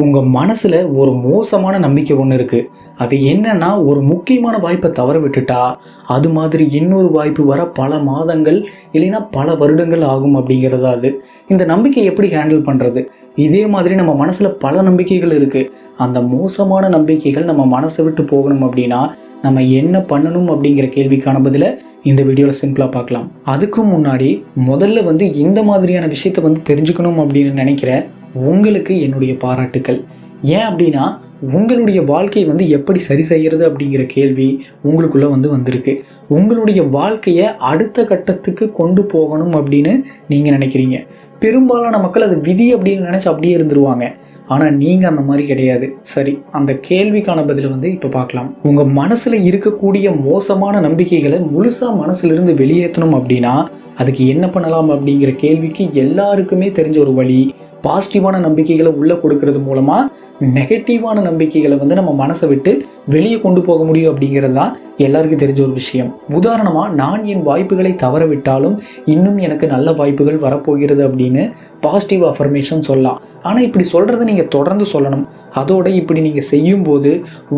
உங்கள் மனசில் ஒரு மோசமான நம்பிக்கை ஒன்று இருக்குது அது என்னன்னா ஒரு முக்கியமான வாய்ப்பை தவற விட்டுட்டா அது மாதிரி இன்னொரு வாய்ப்பு வர பல மாதங்கள் இல்லைன்னா பல வருடங்கள் ஆகும் அப்படிங்கிறது அது. இந்த நம்பிக்கை எப்படி ஹேண்டில் பண்ணுறது இதே மாதிரி நம்ம மனசில் பல நம்பிக்கைகள் இருக்குது அந்த மோசமான நம்பிக்கைகள் நம்ம மனசை விட்டு போகணும் அப்படின்னா நம்ம என்ன பண்ணணும் அப்படிங்கிற கேள்விக்கான பதிலை இந்த வீடியோவில் சிம்பிளாக பார்க்கலாம். அதுக்கு முன்னாடி முதல்ல வந்து இந்த மாதிரியான விஷயத்தை வந்து தெரிஞ்சுக்கணும் அப்படின்னு நினைக்கிற உங்களுக்கு என்னுடைய பாராட்டுக்கள். ஏன் அப்படின்னா உங்களுடைய வாழ்க்கையை வந்து எப்படி சரி செய்கிறது அப்படிங்கிற கேள்வி உங்களுக்குள்ளே வந்து வந்திருக்கு. உங்களுடைய வாழ்க்கையை அடுத்த கட்டத்துக்கு கொண்டு போகணும் அப்படின்னு நீங்கள் நினைக்கிறீங்க. பெரும்பாலான மக்கள் அது விதி அப்படின்னு நினச்சி அப்படியே இருந்துருவாங்க. ஆனால் நீங்கள் அந்த மாதிரி கிடையாது. சரி அந்த கேள்விக்கான பதிலை வந்து இப்போ பார்க்கலாம். உங்கள் மனசில் இருக்கக்கூடிய மோசமான நம்பிக்கைகளை முழுசாக மனசுலேருந்து வெளியேற்றணும் அப்படின்னா அதுக்கு என்ன பண்ணலாம் அப்படிங்கிற கேள்விக்கு எல்லாருக்குமே தெரிஞ்ச ஒரு வழி பாசிட்டிவான நம்பிக்கைகளை உள்ளே கொடுக்கறது மூலமாக நெகட்டிவான நம்பிக்கைகளை வந்து நம்ம மனசை விட்டு வெளியே கொண்டு போக முடியும் அப்படிங்கிறது தான் எல்லாருக்கும் தெரிஞ்ச ஒரு விஷயம். உதாரணமாக நான் என் வாய்ப்புகளை தவற விட்டாலும் இன்னும் எனக்கு நல்ல வாய்ப்புகள் வரப்போகிறது அப்படின்னு பாசிட்டிவ் அஃபர்மேஷன் சொல்லலாம். ஆனால் இப்படி சொல்கிறத நீங்கள் தொடர்ந்து சொல்லணும். அதோட இப்படி நீங்கள் செய்யும்போது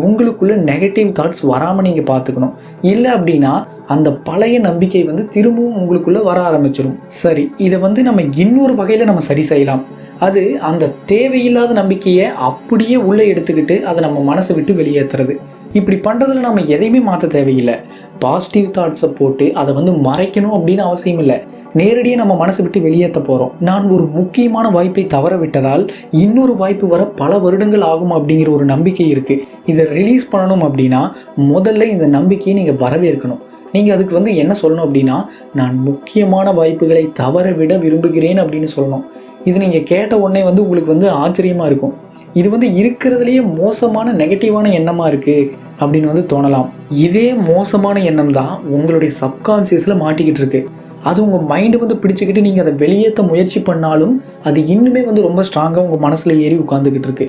உங்களுக்குள்ளே நெகட்டிவ் தாட்ஸ் வராமல் நீங்கள் பார்த்துக்கணும். இல்லை அப்படின்னா அந்த பழைய நம்பிக்கை வந்து திரும்பவும் உங்களுக்குள்ளே வர ஆரம்பிச்சிடும் சரி இதை வந்து நம்ம இன்னொரு வகையில் நம்ம சரி செய்யலாம். அது அந்த தேவையில்லாத நம்பிக்கையை அப்படியே உள்ளே எடுத்துக்கிட்டு அதை நம்ம மனசை விட்டு வெளியேற்றுறது இப்படி பண்ணுறதுல நம்ம எதையுமே மாற்ற தேவையில்லை. பாசிட்டிவ் தாட்ஸை போட்டு அதை வந்து மறைக்கணும் அப்படின்னு அவசியம் இல்லை. நேரடியாக நம்ம மனசு விட்டு வெளியேற்ற போகிறோம் நான் ஒரு முக்கியமான வாய்ப்பை தவற விட்டதால் இன்னொரு வாய்ப்பு வர பல வருடங்கள் ஆகும் அப்படிங்கிற ஒரு நம்பிக்கை இருக்குது இதை ரிலீஸ் பண்ணணும் அப்படின்னா முதல்ல இந்த நம்பிக்கையை நீங்கள் வரவேற்கணும். நீங்கள் அதுக்கு வந்து என்ன சொல்லணும் அப்படின்னா நான் முக்கியமான வாய்ப்புகளை தவற விட விரும்புகிறேன் அப்படின்னு சொல்லணும். இது நீங்கள் கேட்ட உடனே வந்து உங்களுக்கு வந்து ஆச்சரியமாக இருக்கும். இது வந்து இருக்கிறதுலையே மோசமான நெகட்டிவான எண்ணமாக இருக்குது அப்படின்னு வந்து தோணலாம். இதே மோசமான எண்ணம் தான் உங்களுடைய சப்கான்சியஸில் மாட்டிக்கிட்டு இருக்குது அது உங்கள் மைண்டு வந்து பிடிச்சிக்கிட்டு நீங்கள் அதை வெளியேற்ற முயற்சி பண்ணாலும் அது இன்னுமே வந்து ரொம்ப ஸ்ட்ராங்காக உங்கள் மனசில் ஏறி உட்காந்துக்கிட்டு இருக்கு.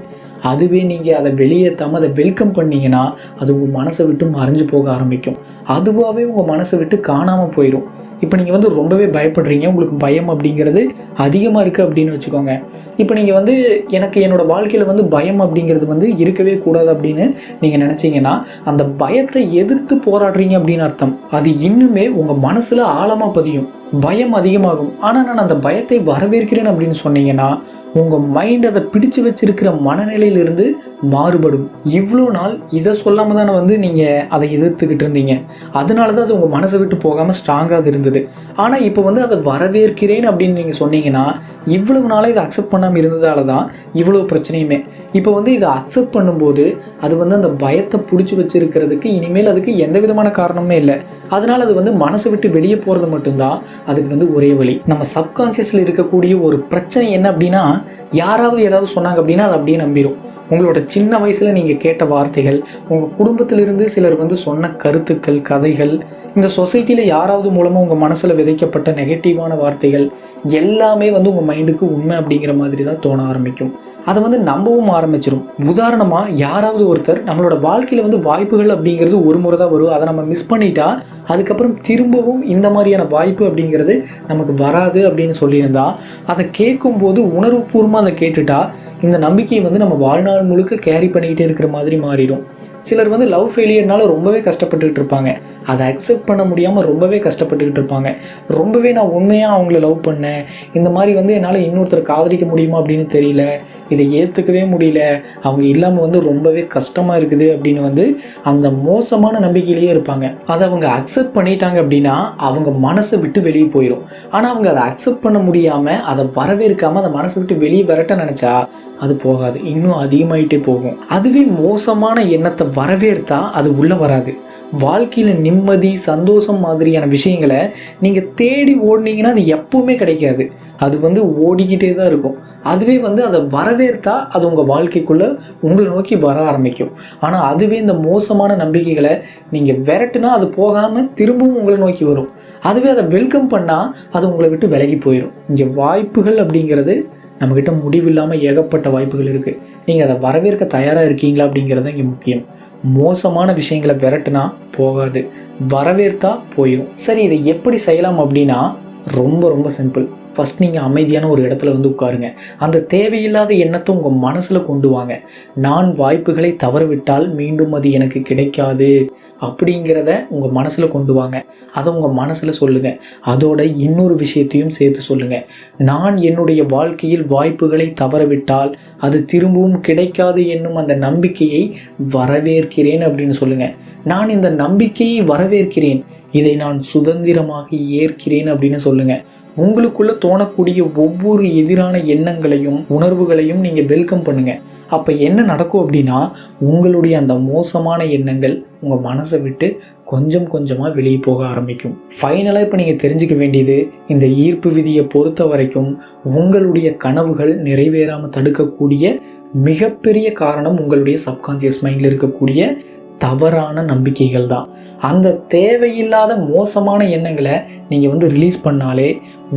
அதுவே நீங்கள் அதை வெளியேற்றாமல் அதை வெல்கம் பண்ணிங்கன்னா அது உங்கள் மனசை விட்டு மறைஞ்சு போக ஆரம்பிக்கும். அதுவாகவே உங்கள் மனசை விட்டு காணாமல் போயிடும் இப்போ நீங்கள் வந்து ரொம்பவே பயப்படுறீங்க உங்களுக்கு பயம் அப்படிங்கிறது அதிகமாக இருக்குது அப்படின்னு வச்சுக்கோங்க. இப்போ நீங்கள் வந்து எனக்கு என்னோடய வாழ்க்கையில் வந்து பயம் அப்படிங்கிறது வந்து இருக்கவே கூடாது அப்படின்னு நீங்கள் நினச்சிங்கன்னா அந்த பயத்தை எதிர்த்து போராடுறீங்க அப்படின்னு அர்த்தம். அது இன்னுமே உங்கள் மனசில் ஆழமாக பதியும். பயம் அதிகமாகும். ஆனால் நான் அந்த பயத்தை வரவேற்கிறேன் அப்படின்னு சொன்னீங்கன்னா உங்கள் மைண்ட் அதை பிடிச்சு வச்சிருக்கிற மனநிலையிலிருந்து மாறுபடும். இவ்வளோ நாள் இதை சொல்லாமல் தானே வந்து நீங்கள் அதை எதிர்த்துக்கிட்டு இருந்தீங்க. அதனால தான் அது உங்கள் மனசை விட்டு போகாமல் ஸ்ட்ராங்காக இருந்தது. இருந்தது. ஆனால் இப்போ வந்து அதை வரவேற்கிறேன் அப்படின்னு நீங்கள் சொன்னீங்கன்னா இவ்வளவு நாளாக இதை அக்செப்ட் பண்ணாமல் இருந்ததால தான் இவ்வளோ பிரச்சனையுமே. இப்போ வந்து இதை அக்செப்ட் பண்ணும்போது அது வந்து அந்த பயத்தை பிடிச்சி வச்சுருக்கிறதுக்கு இனிமேல் அதுக்கு எந்த விதமான காரணமே இல்லை. அதனால் அது வந்து மனசை விட்டு வெளியே போகிறது மட்டும்தான் அதுக்கு வந்து ஒரே வழி. நம்ம சப்கான்சியஸில் இருக்கக்கூடிய ஒரு பிரச்சனை என்ன அப்படின்னா யாராவது ஏதாவது சொன்னாங்க அப்படின்னா அதை அப்படியே நம்பிடும் உங்களோட சின்ன வயசில் நீங்கள் கேட்ட வார்த்தைகள் உங்கள் குடும்பத்திலிருந்து சிலர் வந்து சொன்ன கருத்துக்கள் கதைகள் இந்த சொசைட்டியில் யாராவது மூலமாக உங்கள் மனசில் விதைக்கப்பட்ட நெகட்டிவான வார்த்தைகள் எல்லாமே வந்து உங்கள் மைண்டுக்கு உண்மை அப்படிங்கிற மாதிரி தான் தோண ஆரம்பிக்கும். அதை வந்து நம்பவும் ஆரம்பிச்சிடும் உதாரணமாக யாராவது ஒருத்தர் நம்மளோட வாழ்க்கையில் வந்து வாய்ப்புகள் அப்படிங்கிறது ஒரு முறை தான் வரும். அதை நம்ம மிஸ் பண்ணிட்டா அதுக்கப்புறம் திரும்பவும் இந்த மாதிரியான வாய்ப்பு அப்படிங்கிறது நமக்கு வராது அப்படின்னு சொல்லியிருந்தா அதை கேட்கும்போது உணர்வுபூர்வமாக அதை கேட்டுட்டா இந்த நம்பிக்கையை வந்து நம்ம வாழ்நாள் முழுக்க கேரி பண்ணிக்கிட்டே இருக்கிற மாதிரி மாறிடும். சிலர் வந்து லவ் ஃபெயிலியர்னால ரொம்பவே கஷ்டப்பட்டுக்கிட்டு இருப்பாங்க. அதை அக்செப்ட் பண்ண முடியாமல் ரொம்பவே கஷ்டப்பட்டுக்கிட்டு இருப்பாங்க. ரொம்பவே நான் உண்மையாக அவங்கள லவ் பண்ணேன். இந்த மாதிரி வந்து என்னால் இன்னொருத்தர் காதலிக்க முடியுமா அப்படின்னு தெரியல. இதை ஏற்றுக்கவே முடியல. அவங்க இல்லாமல் வந்து ரொம்பவே கஷ்டமாக இருக்குது அப்படின்னு வந்து அந்த மோசமான நம்பிக்கையிலேயே இருப்பாங்க. அதை அவங்க அக்செப்ட் பண்ணிட்டாங்க அப்படின்னா அவங்க மனசை விட்டு வெளியே போயிடும் ஆனால் அவங்க அதை அக்செப்ட் பண்ண முடியாமல் அதை வரவேற்காமல் அதை மனசை விட்டு வெளியே வரட்ட நினச்சா அது போகாது. இன்னும் அதிகமாயிட்டே போகும். அதுவே மோசமான எண்ணத்தை வரவேற்றா அது உள்ளே வராது. வாழ்க்கையில் நிம்மதி சந்தோஷம் மாதிரியான விஷயங்களை நீங்கள் தேடி ஓடினீங்கன்னா அது எப்பவுமே கிடைக்காது. அது வந்து ஓடிக்கிட்டே தான் இருக்கும். அதுவே வந்து அதை வரவேற்றா அது உங்கள் வாழ்க்கைக்குள்ளே உங்களை நோக்கி வர ஆரம்பிக்கும். ஆனால் அதுவே இந்த மோசமான நம்பிக்கைகளை நீங்கள் விரட்டுனா அது போகாமல் திரும்பவும் உங்களை நோக்கி வரும். அதுவே அதை வெல்கம் பண்ணால் அது உங்களை விட்டு விலகி போயிடும் இங்கே வாய்ப்புகள் அப்படிங்கிறது நம்மக்கிட்ட முடிவில்லாமல் ஏகப்பட்ட வாய்ப்புகள் இருக்குது நீங்கள் அதை வரவேற்க தயாராக இருக்கீங்களா அப்படிங்கிறது தான் இங்கே முக்கியம். மோசமான விஷயங்களை விரட்டுனா போகாது. வரவேற்தா போயிடும் சரி இதை எப்படி செய்யலாம் அப்படின்னா ரொம்ப ரொம்ப சிம்பிள் ஃபஸ்ட் நீங்கள் அமைதியான ஒரு இடத்துல வந்து உட்காருங்க. அந்த தேவையில்லாத எண்ணத்தை உங்கள் மனசில் கொண்டு வாங்க. நான் வாய்ப்புகளை தவறவிட்டால் மீண்டும் அது எனக்கு கிடைக்காது அப்படிங்கிறத உங்கள் மனசில் கொண்டு வாங்க. அதை உங்கள் மனசில் சொல்லுங்கள் அதோட இன்னொரு விஷயத்தையும் சேர்த்து சொல்லுங்கள் நான் என்னுடைய வாழ்க்கையில் வாய்ப்புகளை தவறவிட்டால் அது திரும்பவும் கிடைக்காது என்னும் அந்த நம்பிக்கையை வரவேற்கிறேன் அப்படின்னு சொல்லுங்கள் நான் இந்த நம்பிக்கையை வரவேற்கிறேன். இதை நான் சுதந்திரமாக ஏற்கிறேன் அப்படின்னு சொல்லுங்கள் உங்களுக்குள்ள தோணக்கூடிய ஒவ்வொரு எதிரான எண்ணங்களையும் உணர்வுகளையும் நீங்கள் வெல்கம் பண்ணுங்க. அப்போ என்ன நடக்கும் அப்படின்னா உங்களுடைய அந்த மோசமான எண்ணங்கள் உங்கள் மனசை விட்டு கொஞ்சம் கொஞ்சமாக வெளியே போக ஆரம்பிக்கும். ஃபைனலாக இப்போ நீங்கள் தெரிஞ்சுக்க வேண்டியது இந்த ஈர்ப்பு விதியை பொறுத்த வரைக்கும் உங்களுடைய கனவுகள் நிறைவேறாமல் தடுக்கக்கூடிய மிகப்பெரிய காரணம் உங்களுடைய சப்கான்சியஸ் மைண்டில் இருக்கக்கூடிய தவறான நம்பிக்கைகள் தான். அந்த தேவையில்லாத மோசமான எண்ணங்களை நீங்கள் வந்து ரிலீஸ் பண்ணாலே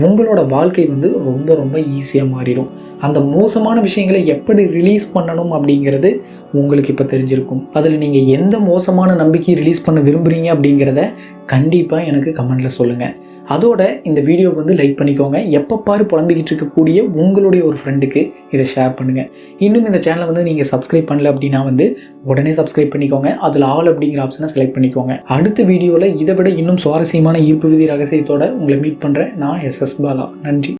உங்களோட வாழ்க்கை வந்து ரொம்ப ரொம்ப ஈஸியாக மாறிடும். அந்த மோசமான விஷயங்களை எப்படி ரிலீஸ் பண்ணணும் அப்படிங்கிறது உங்களுக்கு இப்போ தெரிஞ்சிருக்கும். அதில் நீங்கள் எந்த மோசமான நம்பிக்கையை ரிலீஸ் பண்ண விரும்புகிறீங்க அப்படிங்கிறத கண்டிப்பாக எனக்கு கமெண்டில் சொல்லுங்கள் அதோட இந்த வீடியோ வந்து லைக் பண்ணிக்கோங்க. எப்போ பாரு புலம்பிக்கிட்டு இருக்கக்கூடிய உங்களுடைய ஒரு ஃப்ரெண்டுக்கு இதை ஷேர் பண்ணுங்கள் இன்னும் இந்த சேனலை வந்து நீங்கள் சப்ஸ்கிரைப் பண்ணல அப்படின்னா வந்து உடனே சப்ஸ்கிரைப் பண்ணிக்கோங்க. அதில் ஆல் அப்படிங்கிற ஆப்ஷனை செலக்ட் பண்ணிக்கோங்க. அடுத்த வீடியோவில் இதை விட இன்னும் சுவாரஸ்யமான ஈர்ப்பு விதி ரகசியத்தோட உங்களை மீட் பண்ணுறேன் நான் எஸ் எஸ் பாலா. நன்றி.